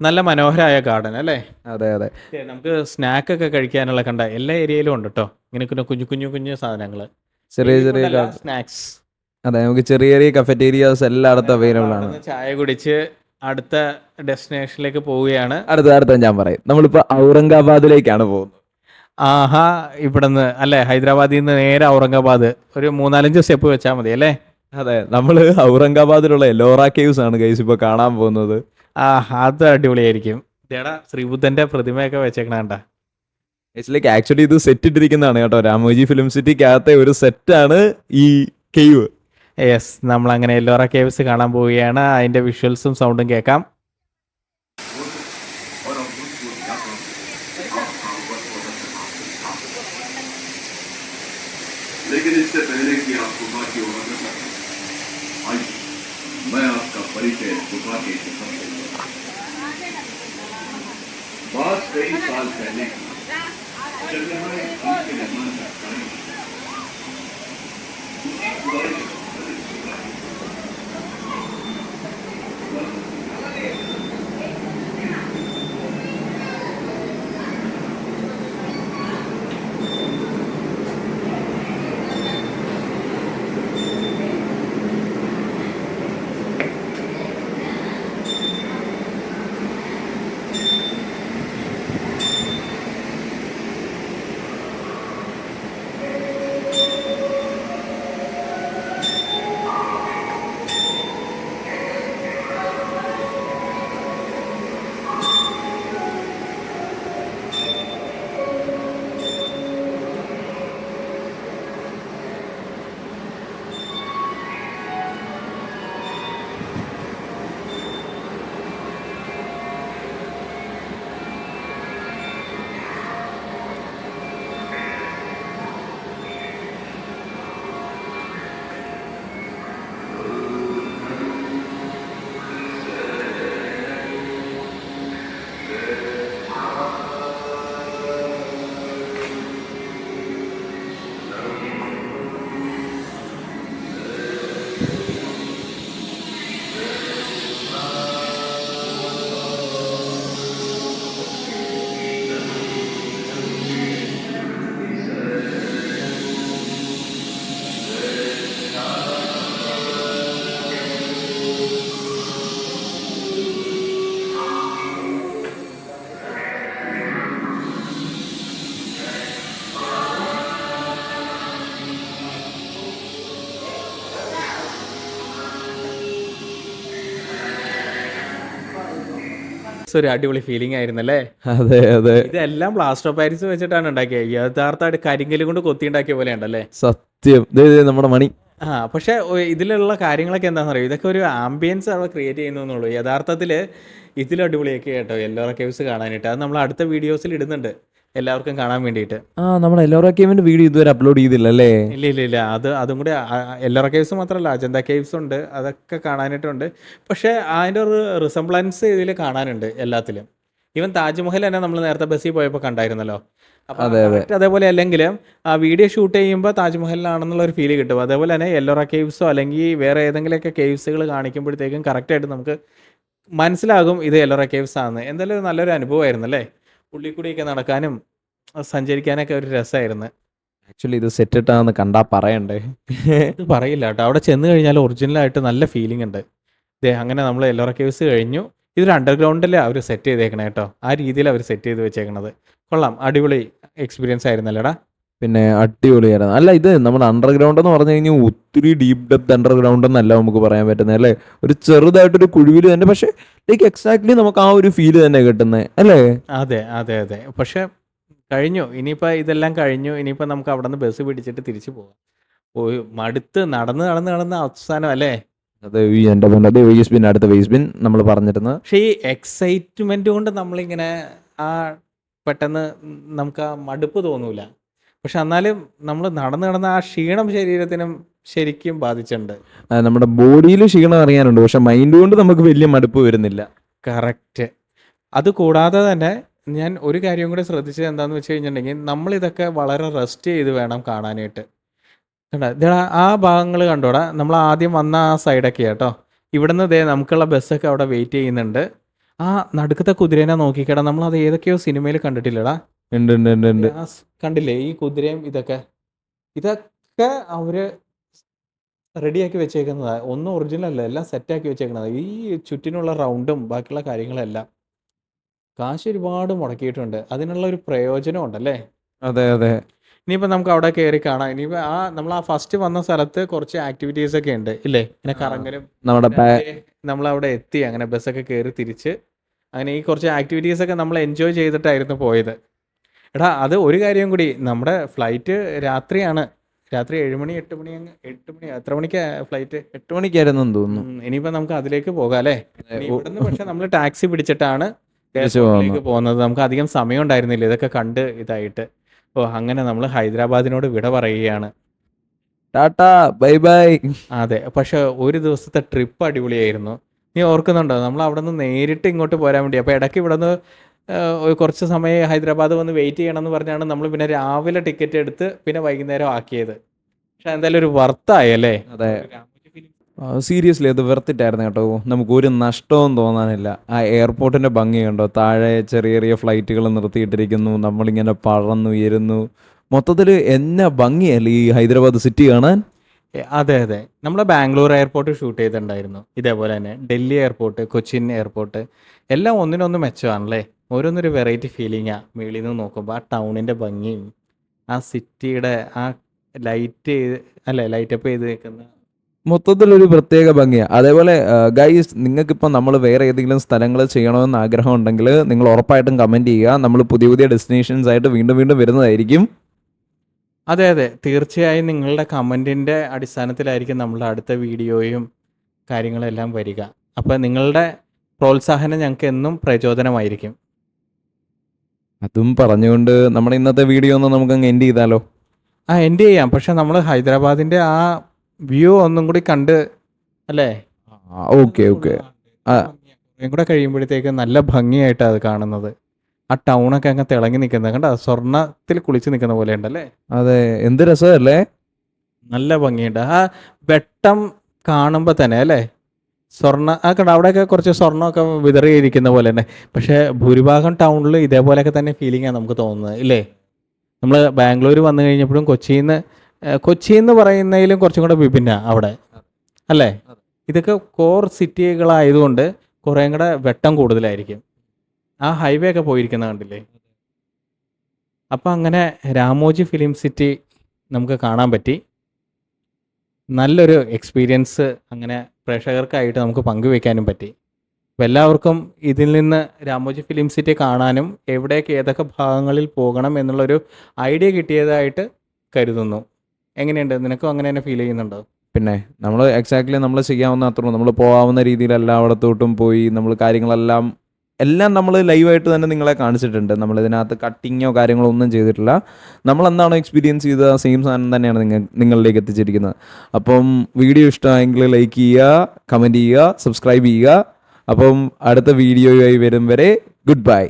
നല്ല മനോഹരമായ ഗാർഡൻ അല്ലേ? അതെ അതെ. നമുക്ക് സ്നാക്ക് ഒക്കെ കഴിക്കാനുള്ള കണ്ട എല്ലാ ഏരിയയിലും ഉണ്ട് കേട്ടോ ഇങ്ങനെ കുഞ്ഞു കുഞ്ഞു കുഞ്ഞു കുഞ്ഞു സാധനങ്ങൾ. ചെറിയ ചെറിയ സ്നാക്സ് അതെ നമുക്ക് ചെറിയ ചെറിയ കഫറ്റേരിയാസ് എല്ലായിടത്തും അവൈലബിൾ ആണ്. ചായ കുടിച്ച് അടുത്ത ഡെസ്റ്റിനേഷനിലേക്ക് പോവുകയാണ്. അടുത്ത അടുത്ത ഞാൻ പറയും. നമ്മളിപ്പോ ഔറംഗാബാദിലേക്കാണ് പോകുന്നത്. ആഹാ ഇവിടുന്ന് അല്ലെ? ഹൈദരാബാദിൽ നിന്ന് നേരെ ഔറംഗാബാദ്. ഒരു മൂന്നാലഞ്ച് സ്റ്റെപ്പ് വെച്ചാൽ മതി അല്ലേ? അതെ നമ്മൾ ഔറംഗാബാദിലുള്ള എലോറ കേവ്സ് ആണ് ഗൈസ് ഇപ്പൊ കാണാൻ പോകുന്നത്. ആ അത് അടിപൊളിയായിരിക്കും ഇതേടാ ശ്രീബുദ്ധന്റെ പ്രതിമയൊക്കെ വെച്ചേക്കണ കണ്ട ലൈക്ക് ആക്ച്വലി ഇത് സെറ്റ് ഇട്ടിരിക്കുന്നതാണ് കേട്ടോ രാമോജി ഫിലിം സിറ്റിക്കകത്തെ ഒരു സെറ്റാണ് ഈ കേവ് യെസ് നമ്മൾ അങ്ങനെ എല്ലോറ കേവ്സ് കാണാൻ പോവുകയാണ് അതിന്റെ വിഷ്വൽസും സൗണ്ടും കേൾക്കാം लेकिन इससे पहले कि आप गुफा की ओर अग्रसर हों, आइए मैं आपका परिचय गुफा के इतिहास से कराता हूं। बात कई साल पहले की जब यहाँ एक पुल के निर्माण का कार्य ഒരു അടിപൊളി ഫീലിംഗ് ആയിരുന്നു അല്ലേ അതെ അതെ. ഇതെല്ലാം പ്ലാസ്റ്റർ ഓഫ് പാരീസ് വെച്ചിട്ടാണ് ഉണ്ടാക്കിയത് യഥാർത്ഥമായിട്ട് കരിങ്കൽ കൊണ്ട് കൊത്തി ഉണ്ടാക്കിയ പോലെ ഉണ്ടല്ലേ സത്യം നമ്മുടെ മണി. ആ പക്ഷെ ഇതിലുള്ള കാര്യങ്ങളൊക്കെ എന്താണെന്ന് അറിയോ ഇതൊക്കെ ഒരു ആംബിയൻസ് അവിടെ ക്രിയേറ്റ് ചെയ്യുന്നുള്ളൂ യഥാർത്ഥത്തിൽ ഇതിലും അടിപൊളിയൊക്കെ കേട്ടോ എല്ലോ കേസ് കാണാനായിട്ട്. അത് നമ്മൾ അടുത്ത വീഡിയോസിൽ ഇടുന്നുണ്ട്. എല്ലാവർക്കും കാണാൻ വേണ്ടിയിട്ട്. ആ നമ്മൾ എല്ലോറ കേവിന്റെ വീഡിയോ ഇതുവരെ അപ്ലോഡ് ചെയ്തില്ല അല്ലേ ഇല്ല ഇല്ല ഇല്ല. അത് അതും കൂടി എല്ലോറ കേവ്സ് മാത്രമല്ല അജന്ത കേവ്സ് ഉണ്ട്. അതൊക്കെ കാണാനായിട്ടുണ്ട്. പക്ഷേ അതിന്റെ ഒരു റിസംബ്ലൻസ് ഇതിൽ കാണാനുണ്ട് എല്ലാത്തിലും. ഈവൻ താജ്മഹൽ തന്നെ നമ്മൾ നേരത്തെ ബസ്സിൽ പോയപ്പോൾ കണ്ടായിരുന്നല്ലോ. അതെ, അതെ. അതേപോലെ അല്ലെങ്കിൽ ആ വീഡിയോ ഷൂട്ട് ചെയ്യുമ്പോൾ താജ്മഹലിലാണെന്നുള്ള ഒരു ഫീൽ കിട്ടും. അതേപോലെ തന്നെ എല്ലോറ കേവ്സോ അല്ലെങ്കിൽ വേറെ ഏതെങ്കിലുമൊക്കെ കേവ്സുകൾ കാണിക്കുമ്പോഴത്തേക്കും കറക്റ്റായിട്ട് നമുക്ക് മനസ്സിലാകും ഇത് എല്ലോറ കേവ്സ് ആണെന്ന് എന്തായാലും നല്ലൊരു അനുഭവമായിരുന്നു അല്ലേ ഉള്ളിൽ കൂടിയൊക്കെ നടക്കാനും സഞ്ചരിക്കാനൊക്കെ ഒരു രസമായിരുന്നു ആക്ച്വലി ഇത് സെറ്റ് ഇട്ടാന്ന് കണ്ടാ പറയണ്ടേ? ഇത് പറയില്ല കേട്ടോ. അവിടെ ചെന്ന് കഴിഞ്ഞാൽ ഒറിജിനൽ ആയിട്ട് നല്ല ഫീലിംഗ് ഉണ്ട്. ദേ അങ്ങനെ നമ്മൾ എല്ലോറ കേവ്സ് കഴിഞ്ഞു. ഇതൊരു അണ്ടർഗ്രൗണ്ടിൽ അവർ സെറ്റ് ചെയ്തേക്കണേ കേട്ടോ. ആ രീതിയിൽ അവർ സെറ്റ് ചെയ്ത് വെച്ചേക്കണത്. കൊള്ളാം. അടിപൊളി എക്സ്പീരിയൻസ് ആയിരുന്നല്ലേടാ. പിന്നെ അടിപൊളിയായിരുന്നു അല്ല ഇത് നമ്മുടെ അണ്ടർഗ്രൗണ്ട് എന്ന് പറഞ്ഞു കഴിഞ്ഞാൽ ഒത്തിരി ഡീപ് ഡെപ്ത് അണ്ടർഗ്രൗണ്ട് എന്നല്ല നമുക്ക് പറയാൻ പറ്റുന്നത് അല്ലേ? ഒരു ചെറുതായിട്ടൊരു കുഴിവിൽ തന്നെ പക്ഷെ ലൈക്ക് എക്സാക്ട്ലി നമുക്ക് ആ ഒരു ഫീൽ തന്നെ കിട്ടുന്നത് അല്ലേ? അതെ അതെ അതെ. പക്ഷെ കഴിഞ്ഞു. ഇനിയിപ്പോൾ ഇതെല്ലാം കഴിഞ്ഞു. ഇനിയിപ്പോൾ നമുക്ക് അവിടെ നിന്ന് ബസ് പിടിച്ചിട്ട് തിരിച്ചു പോകാം മടുത്ത് നടന്ന് നടന്ന് നടന്ന് അവസാനം അല്ലേ? അതെ ഈ എന്റെ പൊന്നെ വേസ് ബിൻ അടുത്ത വേസ് ബിൻ നമ്മൾ പറഞ്ഞിരുന്നത് പക്ഷേ ഈ എക്സൈറ്റ്മെന്റ് കൊണ്ട് നമ്മളിങ്ങനെ ആ പെട്ടെന്ന് നമുക്ക് ആ മടുപ്പ് തോന്നൂല. പക്ഷെ എന്നാലും നമ്മൾ നടന്നു നടന്ന ആ ക്ഷീണം ശരീരത്തിനും ശരിക്കും ബാധിച്ചിട്ടുണ്ട്. നമ്മുടെ ബോഡിയിൽ ക്ഷീണം അറിയാനുണ്ട്. പക്ഷെ മൈൻഡ് കൊണ്ട് നമുക്ക് വലിയ മടുപ്പ് വരുന്നില്ല. കറക്റ്റ്. അത് കൂടാതെ തന്നെ ഞാൻ ഒരു കാര്യം കൂടി ശ്രദ്ധിച്ചത് എന്താണെന്ന് വെച്ച് കഴിഞ്ഞിട്ടുണ്ടെങ്കിൽ നമ്മളിതൊക്കെ വളരെ റെസ്റ്റ് ചെയ്ത് വേണം കാണാനായിട്ട്. കണ്ടോ? ഇതെടാ ആ ഭാഗങ്ങൾ കണ്ടോടാ. നമ്മൾ ആദ്യം വന്ന ആ സൈഡൊക്കെ കേട്ടോ. ഇവിടുന്ന് ദേ നമുക്കുള്ള ബസ്സൊക്കെ അവിടെ വെയിറ്റ് ചെയ്യുന്നുണ്ട്. ആ നടുക്കത്തെ കുതിരേനെ നോക്കിക്കടാ. നമ്മൾ അത് ഏതൊക്കെയോ സിനിമയിൽ കണ്ടിട്ടില്ലടാ. ഉണ്ട് ഉണ്ട് ഉണ്ട് ഉണ്ട്. കണ്ടില്ലേ ഈ കുതിരയും ഇതൊക്കെ? ഇതൊക്കെ അവർ റെഡിയാക്കി വെച്ചേക്കുന്നതാ. ഒന്നും ഒറിജിനൽ അല്ല എല്ലാം സെറ്റാക്കി വെച്ചേക്കുന്നതാ. ഈ ചുറ്റിനുള്ള റൗണ്ടും ബാക്കിയുള്ള കാര്യങ്ങളെല്ലാം കാശ് ഒരുപാട് മുടക്കിയിട്ടുണ്ട്. അതിനുള്ള ഒരു പ്രയോജനം ഉണ്ടല്ലേ? അതെ അതെ. ഇനിയിപ്പോൾ നമുക്ക് അവിടെ കയറി കാണാം. ഇനിയിപ്പോൾ ആ നമ്മൾ ആ ഫസ്റ്റ് വന്ന സ്ഥലത്ത് കുറച്ച് ആക്ടിവിറ്റീസ് ഒക്കെ ഉണ്ട് ഇല്ലേ? ഇങ്ങനെ കറങ്ങലും നമ്മുടെ നമ്മൾ അവിടെ എത്തി അങ്ങനെ ബസ്സൊക്കെ കയറി തിരിച്ച്. അങ്ങനെ ഈ കുറച്ച് ആക്ടിവിറ്റീസ് ഒക്കെ നമ്മൾ എൻജോയ് ചെയ്തിട്ടായിരുന്നു പോയത്. എടാ അത് ഒരു കാര്യം കൂടി. നമ്മുടെ ഫ്ലൈറ്റ് രാത്രിയാണ്. രാത്രി ഏഴ് മണി എട്ട് മണി അങ്ങ് എട്ട് മണി എത്ര മണിക്കാ ഫ്ലൈറ്റ് എട്ട് മണിക്കായിരുന്നു തോന്നുന്നു. ഇനിയിപ്പോ നമുക്ക് അതിലേക്ക് പോകാം അല്ലേ? ഇവിടുന്ന് പക്ഷെ നമ്മൾ ടാക്സി പിടിച്ചിട്ടാണ് പോകുന്നത്. നമുക്ക് അധികം സമയം ഉണ്ടായിരുന്നില്ല. ഇതൊക്കെ കണ്ട് ഇതായിട്ട്. ഓ അങ്ങനെ നമ്മൾ ഹൈദരാബാദിനോട് വിട പറയുകയാണ്. Tata bye bye. അതെ പക്ഷെ ഒരു ദിവസത്തെ ട്രിപ്പ് അടിപൊളിയായിരുന്നു. നീ ഓർക്കുന്നുണ്ടോ? നമ്മൾ അവിടെ നിന്ന് നേരിട്ട് ഇങ്ങോട്ട് പോരാൻ വേണ്ടി. അപ്പോൾ ഇടയ്ക്ക് ഇവിടെ നിന്ന് കുറച്ച് സമയം ഹൈദരാബാദ് വന്ന് വെയിറ്റ് ചെയ്യണമെന്ന് പറഞ്ഞാണ് നമ്മൾ പിന്നെ രാവിലെ ടിക്കറ്റ് എടുത്ത് പിന്നെ വൈകുന്നേരം ആക്കിയത്. പക്ഷെ എന്തായാലും ഒരു വർത്തായി അല്ലേ? അതെ. സീരിയസ്ലി അത് വെറുത്തിട്ടായിരുന്നു കേട്ടോ. നമുക്ക് ഒരു നഷ്ടവും തോന്നാനില്ല. ആ എയർപോർട്ടിന്റെ ഭംഗി കണ്ടോ? താഴെ ചെറിയ ചെറിയ ഫ്ലൈറ്റുകൾ നിർത്തിയിട്ടിരിക്കുന്നു. നമ്മളിങ്ങനെ പറന്നുയരുന്നു മൊത്തത്തിൽ എന്നാ ഭംഗിയല്ലേ ഈ ഹൈദരാബാദ് സിറ്റി കാണാൻ? അതെ അതെ. നമ്മളെ ബാംഗ്ലൂർ എയർപോർട്ട് ഷൂട്ട് ചെയ്തിട്ടുണ്ടായിരുന്നു. ഇതേപോലെ തന്നെ ഡൽഹി എയർപോർട്ട് കൊച്ചിൻ എയർപോർട്ട് എല്ലാം ഒന്നിനൊന്ന് മെച്ചമാണല്ലേ? ഓരോന്നൊരു വെറൈറ്റി ഫീലിംഗാണ് മേളിൽ നിന്ന് നോക്കുമ്പോൾ ആ ടൗണിന്റെ ഭംഗിയും ആ സിറ്റിയുടെ ആ ലൈറ്റ് അല്ലേ ലൈറ്റപ്പ് ചെയ്ത് നിൽക്കുന്ന മൊത്തത്തിലൊരു പ്രത്യേക ഭംഗിയാണ് അതേപോലെ ഗൈസ് നിങ്ങൾക്കിപ്പോൾ നമ്മൾ വേറെ ഏതെങ്കിലും സ്ഥലങ്ങൾ ചെയ്യണമെന്ന് ആഗ്രഹം ഉണ്ടെങ്കിൽ നിങ്ങൾ ഉറപ്പായിട്ടും കമന്റ് ചെയ്യുക. നമ്മൾ പുതിയ പുതിയ ഡെസ്റ്റിനേഷൻസ് ആയിട്ട് വീണ്ടും വീണ്ടും വരുന്നതായിരിക്കും. അതെ അതെ. തീർച്ചയായും നിങ്ങളുടെ കമന്റിന്റെ അടിസ്ഥാനത്തിലായിരിക്കും നമ്മളുടെ അടുത്ത വീഡിയോയും കാര്യങ്ങളെല്ലാം വരിക. അപ്പോൾ നിങ്ങളുടെ പ്രോത്സാഹനം ഞങ്ങൾക്ക് എന്നും പ്രചോദനമായിരിക്കും. അതും പറഞ്ഞുകൊണ്ട് നമ്മുടെ ഇന്നത്തെ വീഡിയോ ഒന്ന് നമുക്ക് അങ്ങ് എൻഡ് ചെയ്താലോ? ആ എൻഡ് ചെയ്യാം. പക്ഷെ നമ്മൾ ഹൈദരാബാദിന്റെ ആ വ്യൂ ഒന്നും കൂടി കണ്ട് അല്ലേ? ഓക്കെ ഓക്കെ കൂടെ കഴിയുമ്പോഴത്തേക്ക് നല്ല ഭംഗിയായിട്ടാണ് അത് കാണുന്നത്. ആ ടൗണൊക്കെ അങ്ങ് തിളങ്ങി നിൽക്കുന്നത്. കണ്ട? സ്വർണത്തിൽ കുളിച്ച് നിൽക്കുന്ന പോലെ ഉണ്ടല്ലേ? അതെ. എന്ത് രസമല്ലേ? നല്ല ഭംഗിയുണ്ട്. ആ വെട്ടം കാണുമ്പോൾ തന്നെ അല്ലേ? സ്വർണ ആ കണ്ട അവിടെയൊക്കെ കുറച്ച് സ്വർണമൊക്കെ വിതറിയിരിക്കുന്ന പോലെ തന്നെ. പക്ഷേ ഭൂരിഭാഗം ടൗണിൽ ഇതേപോലെയൊക്കെ തന്നെ ഫീലിംഗ് ആണ് നമുക്ക് തോന്നുന്നത് ഇല്ലേ? നമ്മൾ ബാംഗ്ലൂർ വന്നു കഴിഞ്ഞപ്പോഴും കൊച്ചിയിൽ നിന്ന് കൊച്ചി എന്ന് പറയുന്നതിലും കുറച്ചും കൂടെ വിഭിന്ന അവിടെ അല്ലേ? ഇതൊക്കെ കോർ സിറ്റികളായതുകൊണ്ട് കുറേയും കൂടെ വെട്ടം കൂടുതലായിരിക്കും. ആ ഹൈവേ ഒക്കെ പോയിരിക്കുന്ന കണ്ടില്ലേ? അപ്പം അങ്ങനെ രാമോജി ഫിലിം സിറ്റി നമുക്ക് കാണാൻ പറ്റി. നല്ലൊരു എക്സ്പീരിയൻസ് അങ്ങനെ പ്രേക്ഷകർക്കായിട്ട് നമുക്ക് പങ്കുവെക്കാനും പറ്റി. എല്ലാവർക്കും ഇതിൽ നിന്ന് രാമോജി ഫിലിം സിറ്റി കാണാനും എവിടേക്ക് ഏതൊക്കെ ഭാഗങ്ങളിൽ പോകണം എന്നുള്ളൊരു ഐഡിയ കിട്ടിയതായിട്ട് കരുതുന്നു. എങ്ങനെയുണ്ട്? നിനക്കും അങ്ങനെ തന്നെ ഫീൽ ചെയ്യുന്നുണ്ടോ? പിന്നെ നമ്മൾ എക്സാക്ട്ലി നമ്മൾ ചെയ്യാവുന്ന അത്രയും നമ്മൾ പോകാവുന്ന രീതിയിൽ എല്ലായിടത്തോട്ടും പോയി നമ്മൾ കാര്യങ്ങളെല്ലാം എല്ലാം നമ്മൾ ലൈവായിട്ട് തന്നെ നിങ്ങളെ കാണിച്ചിട്ടുണ്ട്. നമ്മൾ ഇതിനകത്ത് കട്ടിങ്ങോ കാര്യങ്ങളോ ഒന്നും ചെയ്തിട്ടില്ല. നമ്മൾ എന്താണോ എക്സ്പീരിയൻസ് ചെയ്ത സെയിം സാധനം തന്നെയാണ് നിങ്ങൾ നിങ്ങളിലേക്ക് എത്തിച്ചിരിക്കുന്നത്. അപ്പം വീഡിയോ ഇഷ്ടമായെങ്കിൽ ലൈക്ക് ചെയ്യുക കമന്റ് ചെയ്യുക സബ്സ്ക്രൈബ് ചെയ്യുക. അപ്പം അടുത്ത വീഡിയോയുമായി വരും വരെ ഗുഡ് ബൈ